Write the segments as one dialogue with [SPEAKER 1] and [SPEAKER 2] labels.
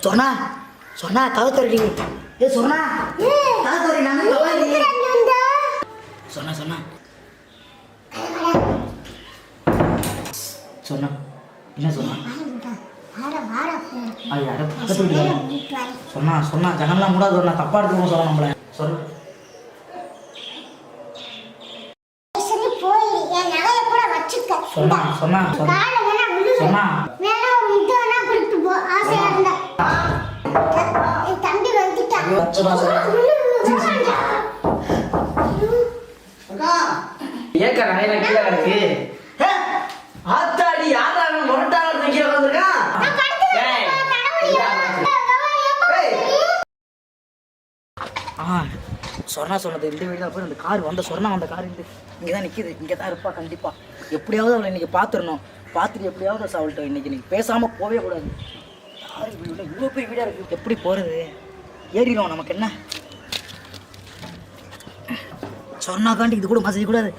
[SPEAKER 1] சொன்னா சொன்னா கதை தரடி ஏ சொன்னா கதை தரடி நாங்க கவாலி சொன்னா சொன்னா. சொன்னா. என்ன சொன்னா? சொன்னா சொன்னா ஜனம்லாம் மூடாது சொன்னா தப்பா எடுத்துக்கணும் சொல்ல நம்மள. சொல்லு சொன்னா சொன்னா சொன்னா.
[SPEAKER 2] ஏக்கா கீழே
[SPEAKER 1] ஆத்தாடி யாரா முரட்டாளர் வந்திருக்கான் சொன்னா சொன்னது இந்த வீடு தான் போய் அந்த கார் வந்த சொன்னா வந்த கார் இந்த இங்கே. தான் நிற்கிது இங்கே தான் இருப்பா கண்டிப்பாக எப்படியாவது அவளை இன்னைக்கு பார்த்துடணும். பார்த்துட்டு எப்படியாவது அவள்கிட்ட இன்னைக்கு நீங்கள் பேசாமல் போகவே கூடாது. யார் வீடு இவ்வளோ பெரிய வீடாக இருக்குது எப்படி போகிறது ஏறிடும் நமக்கு என்ன? சொன்னாக்காண்டி இது கூட மசதி கூடாது.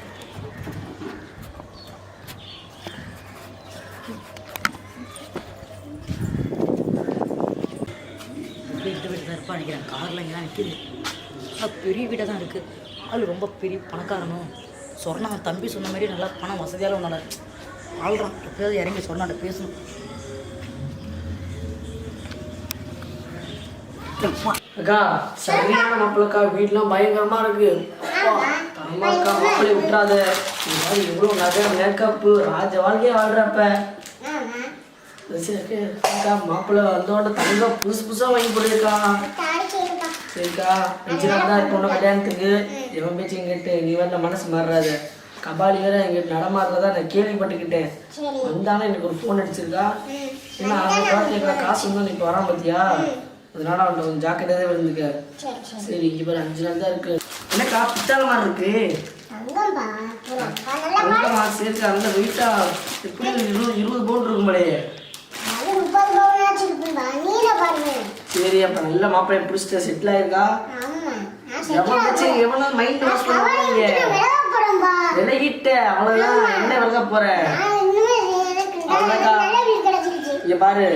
[SPEAKER 1] இப்படி இந்த காரில் இங்கே தான் நிற்கிது ஆனால் பெரிய வீடாக தான் இருக்குது ஆள் ரொம்ப பெரிய பணக்காரனும். சொன்னான் தம்பி சொன்ன மாதிரி நல்லா பணம் வசதியால் உன்னால ஆள்றான் எப்படியாவது இறங்கி சொன்னாண்ட பேசணும்.
[SPEAKER 2] அக்கா சரியான மாப்பிளக்கா வீடெலாம் பயங்கரமா இருக்கு. அப்பா, தரமாக்கா மாப்பிள்ளை விட்டுறாத. இந்த மாதிரி நகை மேக்கப்பு ராஜ வாழ்க்கையே வாழ்கிறப்ப சரி, அக்கா மாப்பிள்ளை வந்தோட தங்க புதுசு புதுசாக வாங்கி போடுக்கா சரிக்கா அஞ்சு நாள் தான் இருக்கணும் கல்யாணத்துக்கு. இவன் பேச்சு கேட்டு நீ வேற மனசு மாறுறாத. கபாலி வேற எங்கிட்ட நடமாடுறதா நான் கேள்விப்பட்டுக்கிட்டேன். வந்தாலும் எனக்கு ஒரு ஃபோன் அடிச்சிருக்கா. ஏன்னா அவங்க பார்த்து காசு வந்து இப்போ வரான் பார்த்தியா அதனால அவன்கிட்ட கொஞ்சம் ஜாக்கிரதையாக இருந்துக்க. சரி இங்க பாரு அஞ்சு நாள் தான் இருக்கு. என்னக்கா பித்தாள மாதிரி இருக்கு. சரி, அந்த வெயிட்டா. எப்படி இருபது இருபது பவுன் இருக்கும் போலயே. சரி அப்ப நல்ல மாப்பிள்ளை பிடிச்சிட்ட செட்டில் ஆயிருக்கா? எவ்வளோ வச்சு எவ்வளோ மைண்ட் வாஷ் பண்ணுவாங்க? விலகிட்ட அவ்வளோதான் என்ன விலக போற? இங்க பாரு.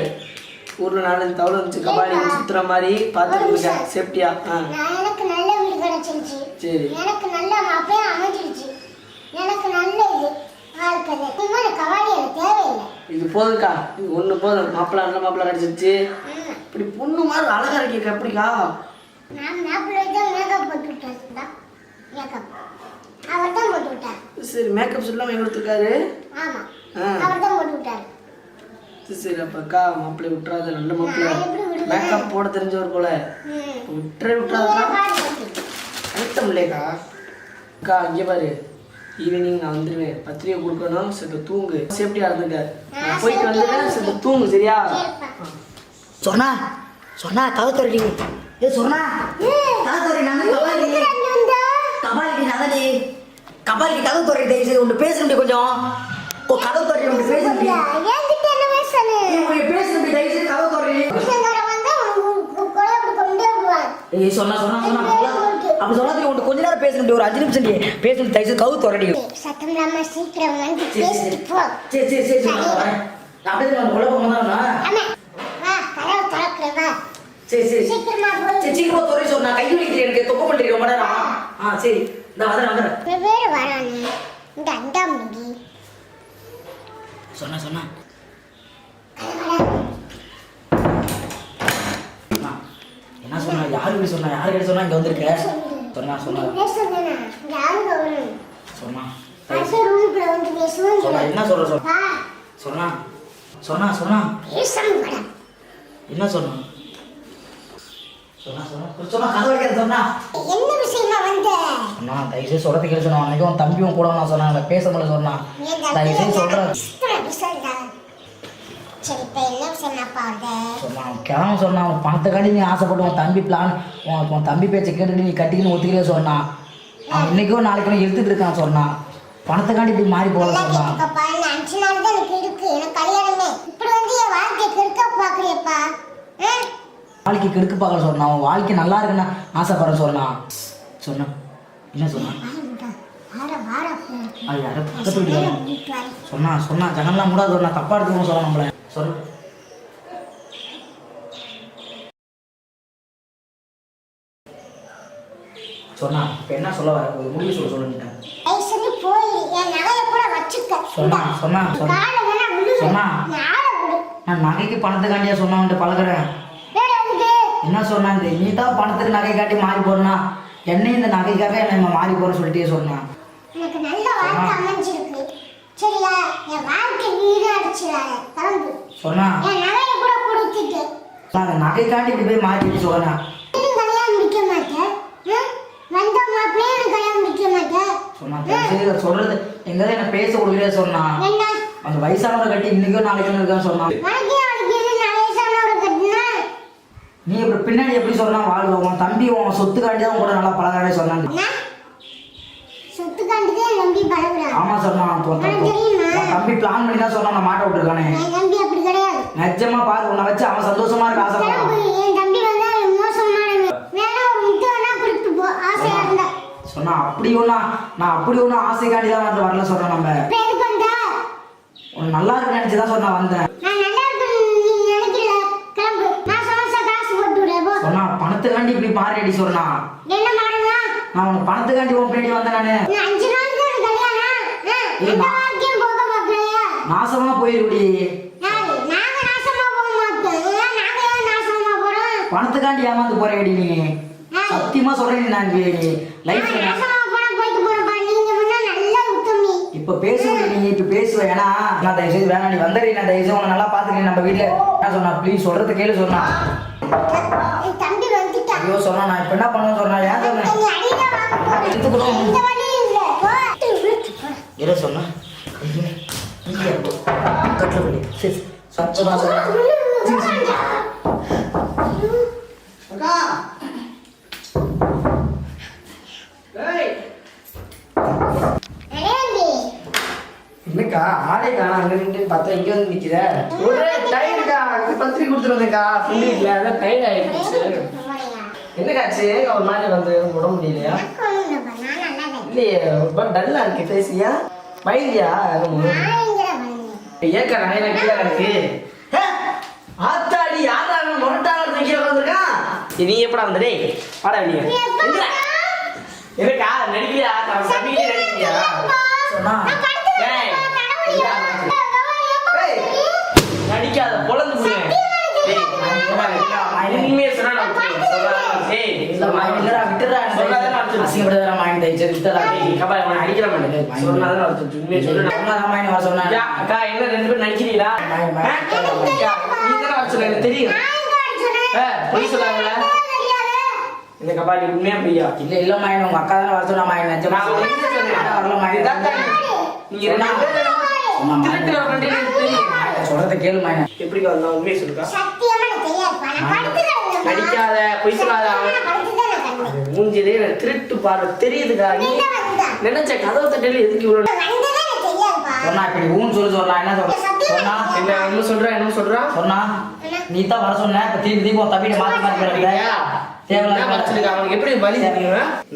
[SPEAKER 2] ஊர்ல நாலஞ்சு தவளை இருந்துச்சு கபாடி சுத்துற மாதிரி பார்த்துட்டு சேஃப்டியா? ஆ.
[SPEAKER 3] எனக்கு நல்ல வீடு கிடைச்சிருச்சு.
[SPEAKER 2] சரி.
[SPEAKER 3] எனக்கு நல்ல மாப்பிள்ளை அமைஞ்சிருச்சு. எனக்கு நல்ல இது
[SPEAKER 2] இது போதுக்கா இது ஒண்ணு போதும். மாப்பிள்ளை நல்ல மாப்பிள்ளை கிடைச்சிருச்சு. இப்படி பொண்ணு மாதிரி அழகா இருக்கீங்க எப்படிக்கா? சரி மேக்கப் சொல்லாம எங்களுக்கு இருக்காரு
[SPEAKER 3] ஆமா.
[SPEAKER 2] ஆ. சரி, அப்ப அக்கா மாப்பிள்ளை விட்டுறாத நல்ல மாப்பிள்ளை? மேக்கப் போட தெரிஞ்சவர் போல. விட்டுறே விட்டுறாதா
[SPEAKER 3] பாரு பாத்து.
[SPEAKER 2] அழுத்தம் இல்லையக்கா அக்கா இங்கே பாரு ஈவினிங் நான் வந்துடுவேன் பத்திரிக்கை கொடுக்கணும் சரி தூங்கு சேஃப்டியாக இருந்துக்க நான் போயிட்டு வந்துடுறேன் சரி தூங்கு சரியா.
[SPEAKER 1] சொன்னா சொன்னா கதை தரடி ஏ சொன்னா கதை தரடி நாங்க கபாலி
[SPEAKER 3] இங்க வந்தா?
[SPEAKER 1] கபாலிக்கு நகடி கபாலிக்கு கதை தரடி தயவு செய்து ஒன்று பேச முடியும் கொஞ்சம் ஓ கதை தரடி ஒன்று பேச முடியும்
[SPEAKER 3] உன் கொலை கொடுக்க முடியாது.
[SPEAKER 1] ஏய் சொன்னா சொன்னா சொன்னா அப்படி சொல்லாதீங்க உன்ட்டு கொஞ்ச நேரம் பேச முடியும் ஒரு அஞ்சு நிமிஷம் பேச முடியும் தயவு செய்து கவு தரடி
[SPEAKER 3] சத்தம் இல்லாம சீக்கிரம் வந்து. பேசிட்டு போ.
[SPEAKER 1] சரி சரி சரி அப்படியே
[SPEAKER 3] கதவை திறக்கிறேன், வா.
[SPEAKER 1] சரி சரி.
[SPEAKER 3] சீக்கிரமா போய்
[SPEAKER 1] சீக்கிரமா துறை சொன்னா கை வலிக்குது எனக்கு தொக்க பண்ணிட்டு ரொம்ப நேரம் ஆ. சரி. இந்த வந்துடுறேன்
[SPEAKER 3] இவ்வளவு பேர் வரானு. இந்த அண்டா முடி
[SPEAKER 1] சொன்னா சொன்னா. என்ன சொன்னா? யாரு இப்படி சொன்னா இங்க வந்திருக்க? சொன்னா? சொன்னா சொன்னா. சொன்னா? என்ன சொல்ற சொன்னா? சொன்னா. சொன்னா சொன்னா. என்ன சொன்னா? தம்பியும் கூட சொன்னாங்க பேச முடியல சொன்னா. தயவுசெய்து சொல்றேன்.
[SPEAKER 3] சொல்றா சரி இப்ப என்ன விஷயமாப்பா வந்த
[SPEAKER 1] சொன்னான் கிளம்ப சொன்னான் அவன் பணத்துக்காண்டி நீ ஆசைப்பட்டு உன் தம்பி பிளான் உன் உன் தம்பி பேச்சை கேட்டுட்டு நீ கட்டிக்கணும் ஒத்துக்கிறே சொன்னான் அவன் இன்னைக்கும் நாளைக்கும் இழுத்துட்டு இருக்கான் சொன்னான் பணத்துக்காண்டி இப்படி மாறி போகல சொன்னான்
[SPEAKER 3] அஞ்சு நாள் தான் எனக்கு இருக்கு. எனக்கு கல்யாணமே. இப்படி வந்து என் வாழ்க்கையை கெடுக்க பாக்குறியப்பா ஆ?
[SPEAKER 1] வாழ்க்கை கெடுக்க பார்க்கல சொன்னான் அவன் வாழ்க்கை நல்லா இருக்குன்னு ஆசைப்படுறேன் சொன்னான் சொன்னான் என்ன சொன்னான் சொன்னா சொன்னா ஜனம்லாம் கூட சொன்னா தப்பா எடுத்துக்கணும் சொல்ல நம்மள. சொல்லு. சொன்னா என்ன சொல்ல வர? சொன்னா சொன்னா நான் நகைக்கு பணத்துக்காண்டியா சொன்னவன்ட்டு பழகிறேன்? என்ன சொன்னாங்க நீ தான் பணத்துக்கு நகை காட்டி மாறி போறனா? என்னையும் இந்த நகைக்காக என்னை மாறி போறேன்னு சொல்லிட்டே சொன்னான்
[SPEAKER 3] எனக்கு நல்ல வாழ்க்கை அமைஞ்சிருக்கு. சரியா? என் வாழ்க்கை அடிச்சிடாத கிளம்பு.
[SPEAKER 1] சொன்னா.
[SPEAKER 3] என் நகையை கூட கொடுத்துட்டு.
[SPEAKER 1] அந்த நகைக்காண்டி இப்படி போய் மாட்டிட்டு சொன்னேன்
[SPEAKER 3] நீயும் கல்யாணம் முடிக்க மாட்டேன். ஆ? வந்த மாப்பிள்ளையும் எனக்கு கல்யாணம் முடிக்க மாட்டேன்.
[SPEAKER 1] சொன்னா சொல்றது. எங்கதான் என்ன பேச கொடுக்கவே சொன்னான்
[SPEAKER 3] என்ன?
[SPEAKER 1] அந்த வயசானவரை கட்டி இன்னைக்கோ நாளைக்கு இருக்கான்னு
[SPEAKER 3] கட்டினா?
[SPEAKER 1] நீ இப்படி பின்னாடி எப்படி சொன்னா வாழ்வ? உன் தம்பி உன் சொத்துக்காண்டி தான் கூட நல்லா பழகானே சொன்னாங்க
[SPEAKER 3] என்ன சொத்து கண்டுதே என் தம்பி பழகுறான்
[SPEAKER 1] ஆமா சொன்னான் உன் தம்பி. உன் பிளான் பண்ணி தான் சொன்னா மாட்ட விட்டுருக்கானே. நிஜமா பாரு உன்னை வச்சு அவன் சந்தோஷமா இருக்க
[SPEAKER 3] இருந்தா.
[SPEAKER 1] சொன்னா அப்படி ஒண்ணா நான் அப்படி ஒன்றும் ஆசைக்காண்டி தான் வந்து வரல சொன்னேன் நம்ம. உன்னை நல்லா இருக்கு நினைச்சு தான் சொன்னா வந்தேன். சொன்னா பணத்துக்காண்டி இப்படி மாறி அடி சொன்னா நான் உனக்கு பணத்துக்காண்டி உன் பின்னாடி வந்தேன் நானு. நாசமா
[SPEAKER 3] போறோம்?
[SPEAKER 1] பணத்துக்காண்டி ஏமாந்து போறேடி நீ. சத்தியமா சொல்றேன் நான்.
[SPEAKER 3] உத்தமி.
[SPEAKER 1] இப்ப பேசுவேன் நீ இப்ப பேசுவ. ஏன்னா நான் தயவு செய்து வேணாம். நீ வந்துடுறீ நான் தயவு செய்து உன்னை நல்லா பாத்துக்கிறேன் நம்ம வீட்டுல என்ன சொன்னா? ப்ளீஸ் சொல்றது கேளு சொன்னா. ஐயோ சொன்னா. நான் இப்ப என்ன பண்ணுவேன்னு சொன்னா? ஏன் சொன்னேன்
[SPEAKER 3] நீ அடிதான் வாங்க போற.
[SPEAKER 1] எடுத்துக்கணும்
[SPEAKER 3] இந்த வழி இல்ல போ. விட்டு போ.
[SPEAKER 1] எதை சொன்னா. கட்டில போடி சரி
[SPEAKER 3] அடேந்தி.
[SPEAKER 1] என்னக்கா ஆளே காணா அங்க நின்று பார்த்தா இங்க வந்து நிக்கிற
[SPEAKER 2] ஒரே டயர்டா பத்திரிக்கை கொடுத்துருந்தேக்கா ஃப்ரெண்டு இல்லை அதான் டயர்ட் ஆயிடுச்சு. என்னக்காச்சு ஒரு மாதிரி வந்து உடம்பு முடியலையா. இல்லையே ரொம்ப டல்லா இருக்கு பேசியா
[SPEAKER 3] வந்தேன்?
[SPEAKER 2] ஏக்கா நகையில கீழே இருக்கு. ஆத்தாடி யாரா மொரட்டாங்க கீழே வந்திருக்கான் நீ எப்படா வந்த? டேய் வாடா வெளியே? எனக்கா நடிக்கிறியா தம்பிக்கிட்டே நடிக்கிறியா? நடிக்காத பொழந்து டேய் உண்மையை சொன்னா நான் விட்டுருவேன்.
[SPEAKER 1] இல்லடா விட்டுறா
[SPEAKER 2] சொல்லாத நான் விட்டுருவேன். நான். உண்மையை சொல்லு.
[SPEAKER 1] சொன்னா சொன்னா
[SPEAKER 2] ஐயா, அக்கா, என்ன ரெண்டு பேரும் நடிக்கிறீங்களா? ஆ? அக்கா, நீ தானே வர சொன்ன, எனக்கு தெரியும்.
[SPEAKER 3] நான் எங்க அடிச்சேன்?
[SPEAKER 2] ஏ, பொய் சொல்லாதல.
[SPEAKER 3] தெரியாது.
[SPEAKER 2] இந்த கபா, நீ உண்மையா பொய்யா?
[SPEAKER 1] இல்ல இல்ல மாயன் உங்க அக்கா தானே வர சொன்னா மாயன் நிஜமா
[SPEAKER 2] நான் உனக்கு என்ன சொன்னேன்?
[SPEAKER 1] வரல மாயன்
[SPEAKER 2] இதான் தானே. நீங்க ரெண்டு பேரும்
[SPEAKER 1] சொன்னா மாயன்.
[SPEAKER 2] திருட்டுற ஃப்ரெண்டு எனக்கு தெரியும்.
[SPEAKER 1] மாயன் சொல்றத கேளு மாயன்
[SPEAKER 2] எப்படி வந்தா உண்மையை சொல்லுக்கா நடிக்காத, பொய் சொல்லாத. மூஞ்சிலே திருட்டு பார்வை தெரியுதுக்கா? நினைச்ச கதவை தட்டில எதுக்கு
[SPEAKER 3] தெரியாதுப்பா.
[SPEAKER 1] சொன்னா இப்படி சொல்லி சொன்னா. என்ன சொல்ற சொன்னா?
[SPEAKER 2] என்ன என்ன சொல்றா என்ன சொல்றா?
[SPEAKER 1] சொன்னா? நீ தான் வர சொன்ன. இப்ப திருப்பி திருப்பி உன் தம்பிட்ட மாத்தி மாத்தி தேவையில்லாத
[SPEAKER 2] வச்சிருக்க? அவனுக்கு எப்படி வலி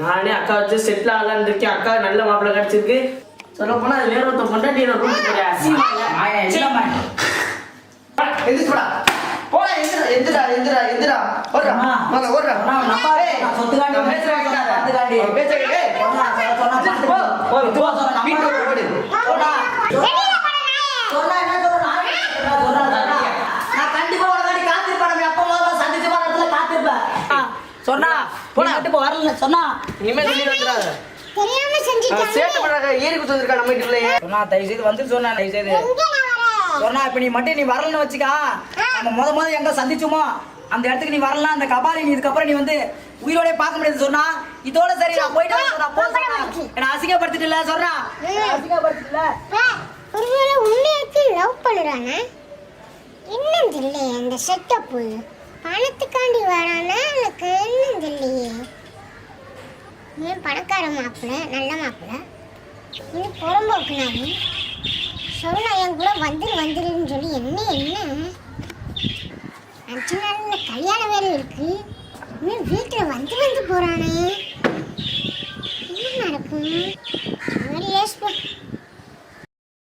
[SPEAKER 2] நானே அக்கா வச்சு செட்டில் ஆகலான்னு இருக்கேன். அக்கா நல்ல மாப்பிள்ளை கிடைச்சிருக்கு. சொல்ல போனா வேற ஒருத்த ரூம் போறேன் போடா எந்திரா எந்திரா எந்திரா எந்திரா. ஓடுறா. வாங்க ஓடுறா.
[SPEAKER 1] சொன்னா,
[SPEAKER 3] போன
[SPEAKER 1] முதல்ல வரல சொன்னா.
[SPEAKER 2] இனிமே சொல்லி வந்துடாத.
[SPEAKER 3] தெரியாம செஞ்சுட்டாங்க.
[SPEAKER 2] சேட்டை பண்ணாத ஏறி குத்து இருக்கா நம்ம
[SPEAKER 1] சொன்னா தயவு செய்து வந்து சொன்னா தயவு செய்து
[SPEAKER 3] எங்க நான் வரேன்?
[SPEAKER 1] சொன்னா இப்ப நீ மட்டும் நீ வரலன்னு வச்சுக்கா. நம்ம முத முத எங்க சந்திச்சோமோ அந்த இடத்துக்கு நீ வரலாம் அந்த கபாலி நீ இதுக்கப்புறம் நீ வந்து உயிரோட பார்க்க முடியாது சொன்னா இதோட சரி நான் போயிட்டு வரேன் சொன்னா என்ன அசிங்கப்படுத்திட்டு சொல்றா அசிங்கப்படுத்திட்டு
[SPEAKER 3] இல்ல ஒருவேளை லவ் பண்ணுறானா? என்னது தெரியலையே அந்த செட்டப்பு பணத்துக்காண்டி வரானா எனக்கு என்னது இல்லையே. ஏன் பணக்கார மாப்பிள்ள நல்ல மாப்பிள்ள இது புறம்போக்குனாலும் சொன்னா என் கூட வந்துரு வந்துருன்னு சொல்லி என்ன என்ன? அஞ்சு நாள் கல்யாணம் வேறு இருக்கு. இன்னும் வீட்டில் வந்து வந்து போகிறானே என்ன நடக்கும்? யோசிப்போம்